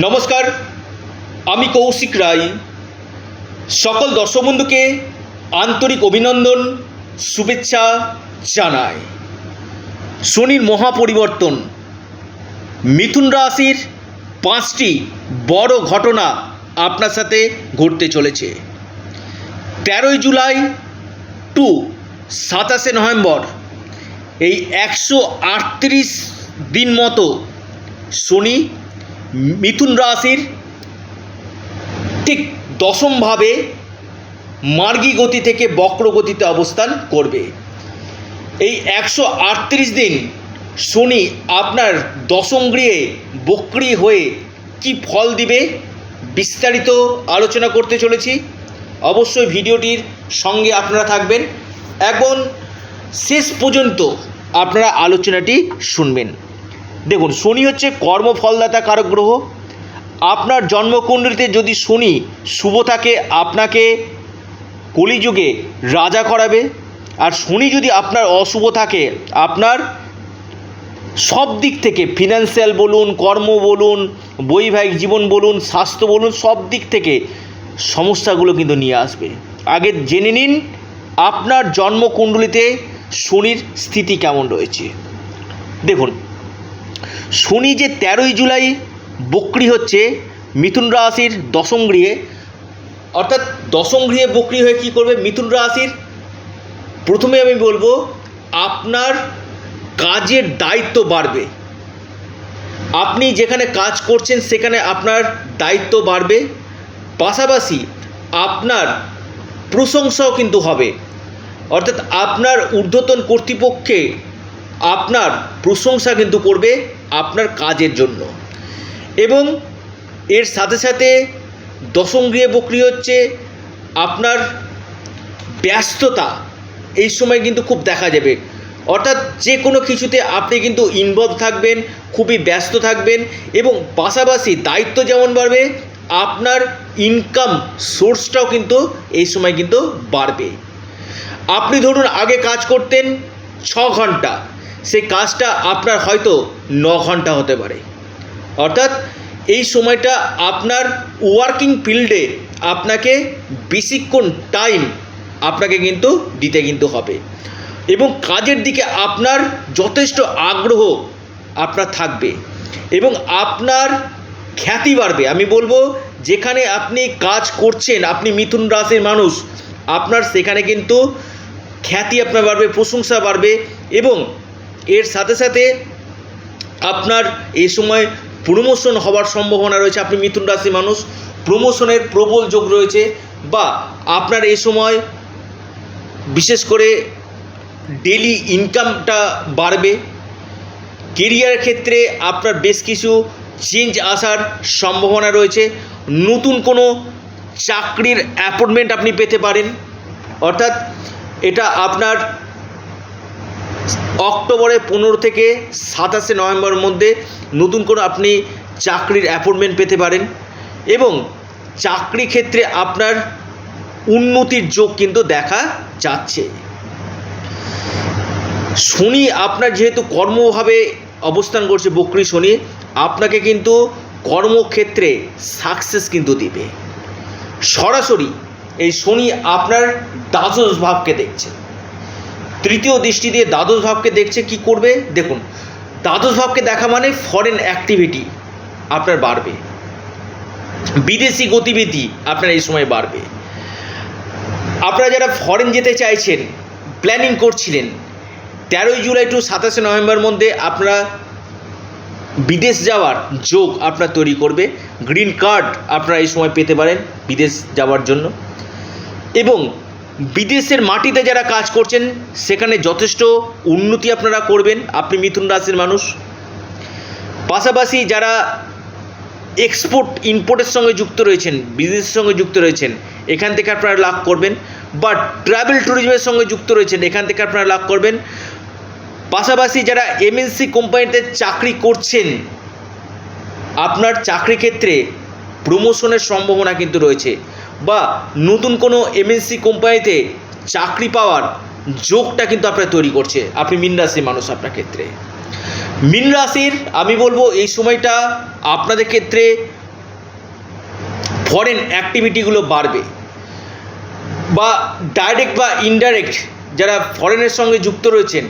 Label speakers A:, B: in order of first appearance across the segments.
A: নমস্কার, আমি কৌশিক রায়। সকল দর্শক বন্ধুকে আন্তরিক অভিনন্দন, শুভেচ্ছা জানাই। শনির মহাপরিবর্তন। মিথুন রাশির পাঁচটি বড় ঘটনা আপনার সাথে ঘটতে চলেছে। তেরোই জুলাই টু সাতাশে নভেম্বর, এই একশো আটত্রিশ দিন মতো শনি মিথুন রাশির ঠিক দশমভাবে মার্গী গতি থেকে বক্র গতিতে অবস্থান করবে। এই একশো আটত্রিশ দিন শনি আপনার দশম গৃহে বক্রি হয়ে কি ফল দিবে বিস্তারিত আলোচনা করতে চলেছি। অবশ্যই ভিডিওটির সঙ্গে আপনারা থাকবেন। এবং শেষ পর্যন্ত আপনারা আলোচনাটি শুনবেন। দেখুন, শনি হচ্ছে কর্মফলদাতা কারক গ্রহ। আপনার জন্মকুণ্ডলিতে যদি শনি শুভ থাকে, আপনাকে কলিযুগে রাজা করাবে। আর শনি যদি আপনার অশুভ থাকে, আপনার সব দিক থেকে ফিনান্সিয়াল বলুন, কর্ম বলুন, বৈবাহিক জীবন বলুন, স্বাস্থ্য বলুন, সব দিক থেকে সমস্যাগুলো কিন্তু নিয়ে আসবে। আগে জেনে নিন আপনার জন্মকুণ্ডলিতে শনির স্থিতি কেমন রয়েছে। দেখুন শনি যে তেরোই জুলাই বক্রি হচ্ছে, মিথুন রাশির দশম গৃহে। অর্থাৎ দশম গৃহে বক্রি হয়ে কী করবে? মিথুন রাশির। প্রথমে আমি বলব, আপনার কাজের দায়িত্ব বাড়বে। আপনি যেখানে কাজ করছেন, সেখানে আপনার দায়িত্ব বাড়বে। পাশাপাশি আপনার প্রশংসাও কিন্তু হবে। অর্থাৎ আপনার ঊর্ধ্বতন কর্তৃপক্ষে আপনার প্রশংসা কিন্তু করবে আপনার কাজের জন্য। এবং এর সাথে সাথে দশম গৃহে বক্রি হচ্ছে, আপনার ব্যস্ততা, এই সময় কিন্তু খুব দেখা যাবে। অর্থাৎ যে কোনো কিছুতে আপনি কিন্তু ইনভলভ থাকবেন, খুবই ব্যস্ত থাকবেন এবং পাশাপাশি দায়িত্ব যেমন বাড়বে, আপনার ইনকাম সোর্সটাও কিন্তু এই সময় কিন্তু বাড়বে। আপনি ধরুন আগে কাজ করতেন ছ ঘণ্টা সেই কাজটা আপনার হয়তো ন ঘণ্টা হতে পারে। অর্থাৎ এই সময়টা আপনার ওয়ার্কিং ফিল্ডে আপনাকে বেশিক্ষণ টাইম আপনাকে কিন্তু দিতে কিন্তু হবে। এবং কাজের দিকে আপনার যথেষ্ট আগ্রহ আপনার থাকবে এবং আপনার খ্যাতি বাড়বে। আমি বলব, যেখানে আপনি কাজ করছেন, আপনি মিথুন রাশির মানুষ, আপনার সেখানে কিন্তু খ্যাতি আপনার বাড়বে, প্রশংসা বাড়বে এবং এর সাথে সাথে আপনার এই সময় প্রমোশন হওয়ার সম্ভাবনা রয়েছে। আপনি মিথুন রাশি মানুষ প্রমোশনের প্রবল যোগ রয়েছে বা আপনার এই সময় বিশেষ করে ডেলি ইনকামটা বাড়বে। কেরিয়ার ক্ষেত্রে আপনার বেশ কিছু চেঞ্জ আসার সম্ভাবনা রয়েছে। নতুন কোনো চাকরির অ্যাপয়েন্টমেন্ট আপনি পেতে পারেন। অর্থাৎ এটা আপনার অক্টোবরের পনেরো থেকে সাতাশে নভেম্বরের মধ্যে নতুন কোনো আপনি চাকরির অ্যাপয়েন্টমেন্ট পেতে পারেন এবং চাকরি ক্ষেত্রে আপনার উন্নতির যোগ কিন্তু দেখা যাচ্ছে। শনি আপনার যেহেতু কর্মভাবে অবস্থান করছে বকরি শনি, আপনাকে কিন্তু কর্মক্ষেত্রে সাকসেস কিন্তু দিবে। সরাসরি এই শনি আপনার দ্বাদশ ভাবকে দেখছে। তৃতীয় দৃষ্টি দিয়ে দ্বাদশ ভাবকে দেখছে কি করবে? দেখুন, দ্বাদশ ভাবকে দেখা মানে ফরেন অ্যাক্টিভিটি আপনার বাড়বে। বিদেশি গতিবিধি আপনার এই সময় বাড়বে। আপনারা যারা ফরেন যেতে চাইছেন প্ল্যানিং করছিলেন, তেরোই জুলাই টু সাতাশে নভেম্বর মধ্যে আপনারা বিদেশ যাওয়ার যোগ আপনার তৈরি করবে। গ্রিন কার্ড আপনারা এই সময় পেতে পারেন বিদেশ যাওয়ার জন্য। এবং বিদেশের মাটিতে যারা কাজ করছেন, সেখানে যথেষ্ট উন্নতি আপনারা করবেন। আপনি মিথুন রাশির মানুষ। পাশাপাশি যারা এক্সপোর্ট ইম্পোর্টের সঙ্গে যুক্ত রয়েছেন বিজনেসের সঙ্গে যুক্ত রয়েছেন, এখান থেকে আপনারা লাভ করবেন। বা ট্রাভেল ট্যুরিজমের সঙ্গে যুক্ত রয়েছেন, এখান থেকে আপনারা লাভ করবেন। পাশাপাশি যারা এমএনসি কোম্পানিতে চাকরি করছেন, আপনার চাকরি ক্ষেত্রে প্রমোশনের সম্ভাবনা কিন্তু রয়েছে। বা নতুন কোনো এমএনসি কোম্পানিতে চাকরি পাওয়ার যোগটা কিন্তু আপনার তৈরি করছে। আপনি মিন রাশির মানুষ আপনার ক্ষেত্রে। মিন রাশির, আমি বলব এই সময়টা আপনাদের ক্ষেত্রে ফরেন অ্যাক্টিভিটিগুলো বাড়বে। বা ডাইরেক্ট বা ইনডাইরেক্ট যারা ফরেনের সঙ্গে যুক্ত রয়েছেন,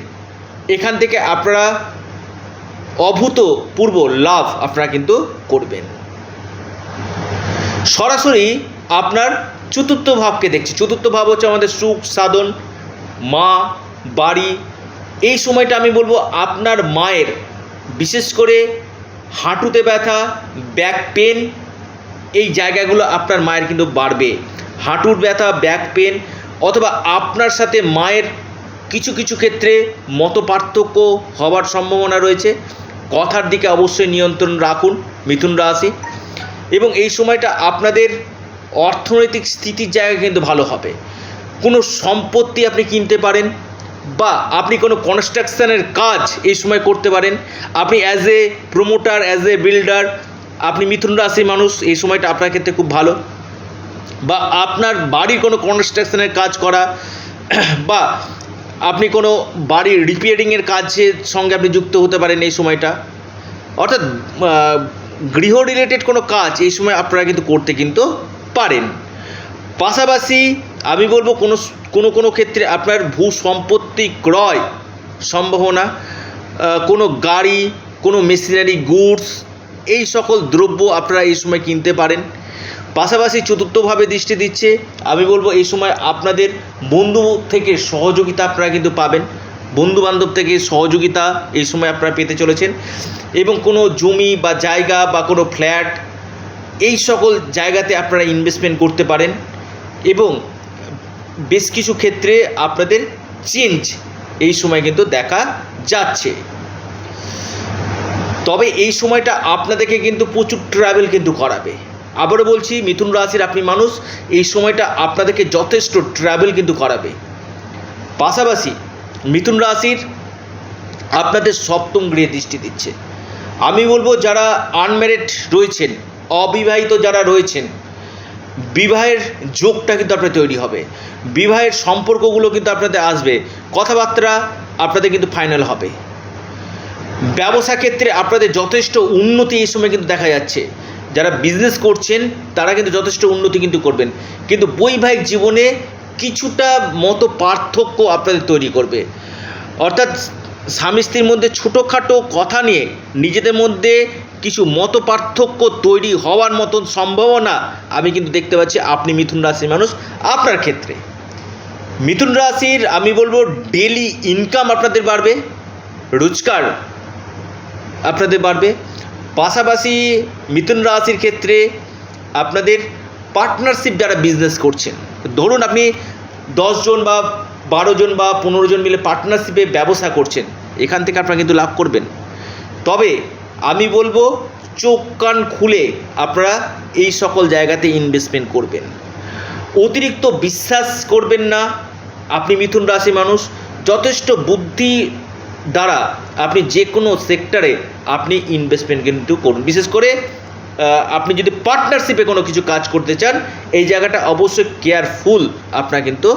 A: এখান থেকে আপনারা অভূতপূর্ব লাভ আপনারা কিন্তু করবেন। সরাসরি আপনার চতুর্থ ভাবকে দেখছি। চতুর্থ ভাব হচ্ছে আমাদের সুখ, সাধন, মা, বাড়ি। এই সময়টা আমি বলব আপনার মায়ের, বিশেষ করে হাঁটুতে ব্যথা ব্যাক পেন এই জায়গাগুলো আপনার মায়ের কিন্তু বাড়বে। হাঁটুর ব্যথা ব্যাক পেন অথবা আপনার সাথে মায়ের কিছু কিছু ক্ষেত্রে মত পার্থক্য হওয়ার সম্ভাবনা রয়েছে। কথার দিকে অবশ্যই নিয়ন্ত্রণ রাখুন মিথুন রাশি। এবং এই সময়টা আপনাদের অর্থনৈতিক স্থিতির জায়গা কিন্তু ভালো হবে। কোনো সম্পত্তি আপনি কিনতে পারেন বা আপনি কোনো কনস্ট্রাকশানের কাজ এই সময় করতে পারেন। আপনি as a promoter as a builder আপনি মিথুন রাশির মানুষ, এই সময়টা আপনার ক্ষেত্রে খুব ভালো। বা আপনার বাড়ির কোনো কনস্ট্রাকশানের কাজ করা, বা আপনি কোনো বাড়ির রিপেয়ারিংয়ের কাজের সঙ্গে আপনি যুক্ত হতে পারেন এই সময়টা। অর্থাৎ গৃহ রিলেটেড কোনো কাজ এই সময় আপনারা কিন্তু করতে কিন্তু পারেন। পাশাপাশি আমি বলব কোনো কোনো কোনো ক্ষেত্রে আপনার ভূ সম্পত্তি ক্রয় সম্ভাবনা কোনো গাড়ি, কোনো মেশিনারি গুডস, এই সকল দ্রব্য আপনারা এই সময় কিনতে পারেন। পাশাপাশি চতুর্থভাবে দৃষ্টি দিচ্ছে, আমি বলব এই সময় আপনাদের বন্ধু থেকে সহযোগিতা আপনারা কিন্তু পাবেন। বন্ধু বান্ধব থেকে সহযোগিতা এই সময় আপনারা পেতে চলেছেন। এবং কোনো জমি বা জায়গা বা কোনো ফ্ল্যাট এই সকল জায়গাতে আপনারা ইনভেস্টমেন্ট করতে পারেন এবং বেশ কিছু ক্ষেত্রে আপনাদের চেঞ্জ এই সময় কিন্তু দেখা যাচ্ছে। তবে এই সময়টা আপনাদেরকে কিন্তু প্রচুর ট্রাভেল কিন্তু করাবে। আবারও বলছি, মিথুন রাশির আপনি মানুষ, এই সময়টা আপনাদেরকে যথেষ্ট ট্রাভেল কিন্তু করাবে। পাশাপাশি মিথুন রাশির আপনাদের সপ্তম গৃহে দৃষ্টি দিচ্ছে। আমি বলব, যারা আনম্যারিড রয়েছেন অবিবাহিত যারা রয়েছেন, বিবাহের যোগটা কিন্তু আপনার তৈরি হবে। বিবাহের সম্পর্কগুলো কিন্তু আপনাদের আসবে। কথাবার্তা আপনাদের কিন্তু ফাইনাল হবে। ব্যবসা ক্ষেত্রে আপনাদের যথেষ্ট উন্নতি এই সময় কিন্তু দেখা যাচ্ছে। যারা বিজনেস করছেন, তারা কিন্তু যথেষ্ট উন্নতি কিন্তু করবেন। কিন্তু বৈবাহিক জীবনে কিছুটা মতো পার্থক্য আপনাদের তৈরি করবে। অর্থাৎ স্বামী স্ত্রীর মধ্যে ছোটোখাটো কথা নিয়ে, নিজেদের মধ্যে কিছু মত পার্থক্য তৈরি হওয়ার মতন সম্ভাবনা আমি কিন্তু দেখতে পাচ্ছি আপনি মিথুন রাশির মানুষ আপনার ক্ষেত্রে। মিথুন রাশির, আমি বলব ডেলি ইনকাম আপনাদের বাড়বে, রোজগার আপনাদের বাড়বে। পাশাপাশি মিথুন রাশির ক্ষেত্রে আপনাদের পার্টনারশিপ যারা বিজনেস করছেন, ধরুন আপনি দশজন বা বারো জন বা পনেরো জন মিলে পার্টনারশিপে ব্যবসা করছেন, এখান থেকে আপনারা কিন্তু লাভ করবেন। তবে আমি বলব, চোখ কান খুলে আপনারা এই সকল জায়গাতে ইনভেস্টমেন্ট করবেন। অতিরিক্ত বিশ্বাস করবেন না, আপনি মিথুন রাশি মানুষ, যথেষ্ট বুদ্ধি দ্বারা আপনি যে কোনো সেক্টরে আপনি ইনভেস্টমেন্ট কিন্তু করুন। বিশেষ করে আপনি যদি পার্টনারশিপে কোনো কিছু কাজ করতে চান, এই জায়গাটা অবশ্যই কেয়ারফুল আপনারা কিন্তু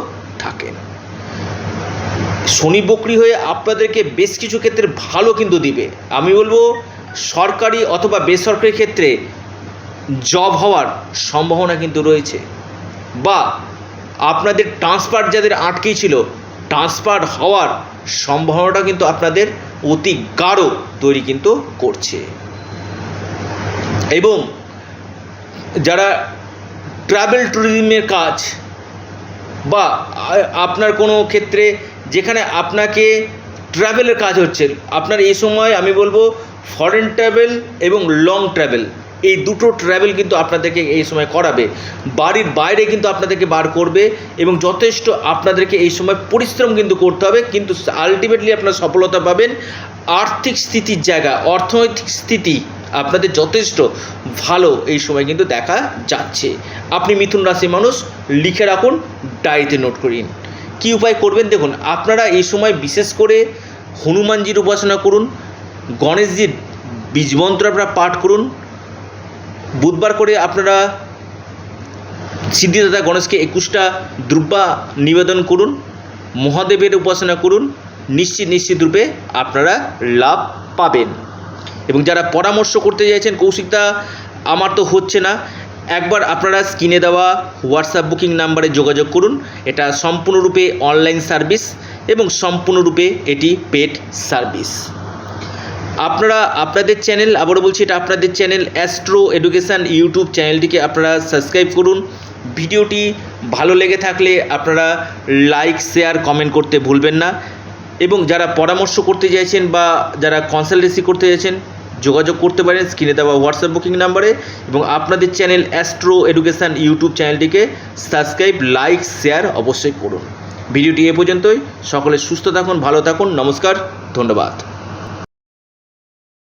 A: থাকেন। শনি বকরি হয়ে আপনাদেরকে বেশ কিছু ক্ষেত্রে ভালো কিন্তু দিবে। আমি বলব সরকারি অথবা বেসরকারি ক্ষেত্রে জব হওয়ার সম্ভাবনা কিন্তু রয়েছে। বা আপনাদের ট্রান্সফার যাদের আটকেই ছিল ট্রান্সফার হওয়ার সম্ভাবনাটা কিন্তু আপনাদের অতি গাঢ় তৈরি কিন্তু করছে। এবং যারা ট্রাভেল ট্যুরিজমের কাজ বা আপনার কোনো ক্ষেত্রে যেখানে আপনাকে ট্রাভেলের কাজ হচ্ছে। আপনার এই সময় আমি বলব ফরেন ট্রাভেল এবং লং ট্রাভেল এই দুটো ট্রাভেল কিন্তু আপনাদেরকে এই সময় করাবে। বাড়ির বাইরে কিন্তু আপনাদেরকে বার করবে এবং যথেষ্ট আপনাদেরকে এই সময় পরিশ্রম কিন্তু করতে হবে। কিন্তু আলটিমেটলি আপনারা সফলতা পাবেন আর্থিক স্থিতির জায়গা, অর্থনৈতিক স্থিতি আপনাদের যথেষ্ট ভালো এই সময় কিন্তু দেখা যাচ্ছে। আপনি মিথুন রাশি মানুষ, লিখে রাখুন ডায়েরিতে নোট করিন কী উপায় করবেন? দেখুন, আপনারা এই সময় বিশেষ করে হনুমানজির উপাসনা করুন, গণেশজির বীজমন্ত্র আপনারা পাঠ করুন। বুধবার করে আপনারা সিদ্ধিদাতা গণেশকে একুশটা দ্রব্যা নিবেদন করুন, মহাদেবের উপাসনা করুন, নিশ্চিত নিশ্চিত রূপে আপনারা লাভ পাবেন। এবং যারা পরামর্শ করতে চাইছেন, কৌশিকদা, আমার তো হচ্ছে না একবার আপনারা স্ক্রিনে দেওয়া হোয়াটসঅ্যাপ বুকিং নাম্বারে যোগাযোগ করুন। এটা সম্পূর্ণরূপে অনলাইন সার্ভিস এবং সম্পূর্ণরূপে এটি পেড সার্ভিস। আপনারা আপনাদের চ্যানেল, আবারও বলছি, এটা আপনাদের চ্যানেল অ্যাস্ট্রো এডুকেশান ইউটিউব চ্যানেলটিকে আপনারা সাবস্ক্রাইব করুন। ভিডিওটি ভালো লেগে থাকলে আপনারা লাইক, শেয়ার, কমেন্ট করতে ভুলবেন না। এবং যারা পরামর্শ করতে চাইছেন বা যারা কনসালটেন্সি করতে চাইছেন যোগাযোগ করতে পারেন স্ক্রিনে দেওয়া হোয়াটসঅ্যাপ বুকিং নাম্বারে এবং আপনাদের চ্যানেল অ্যাস্ট্রো এডুকেশান ইউটিউব চ্যানেলটিকে সাবস্ক্রাইব লাইক শেয়ার অবশ্যই করুন। ভিডিওটি এ পর্যন্তই। সকলে সুস্থ থাকুন, ভালো থাকুন। নমস্কার, ধন্যবাদ।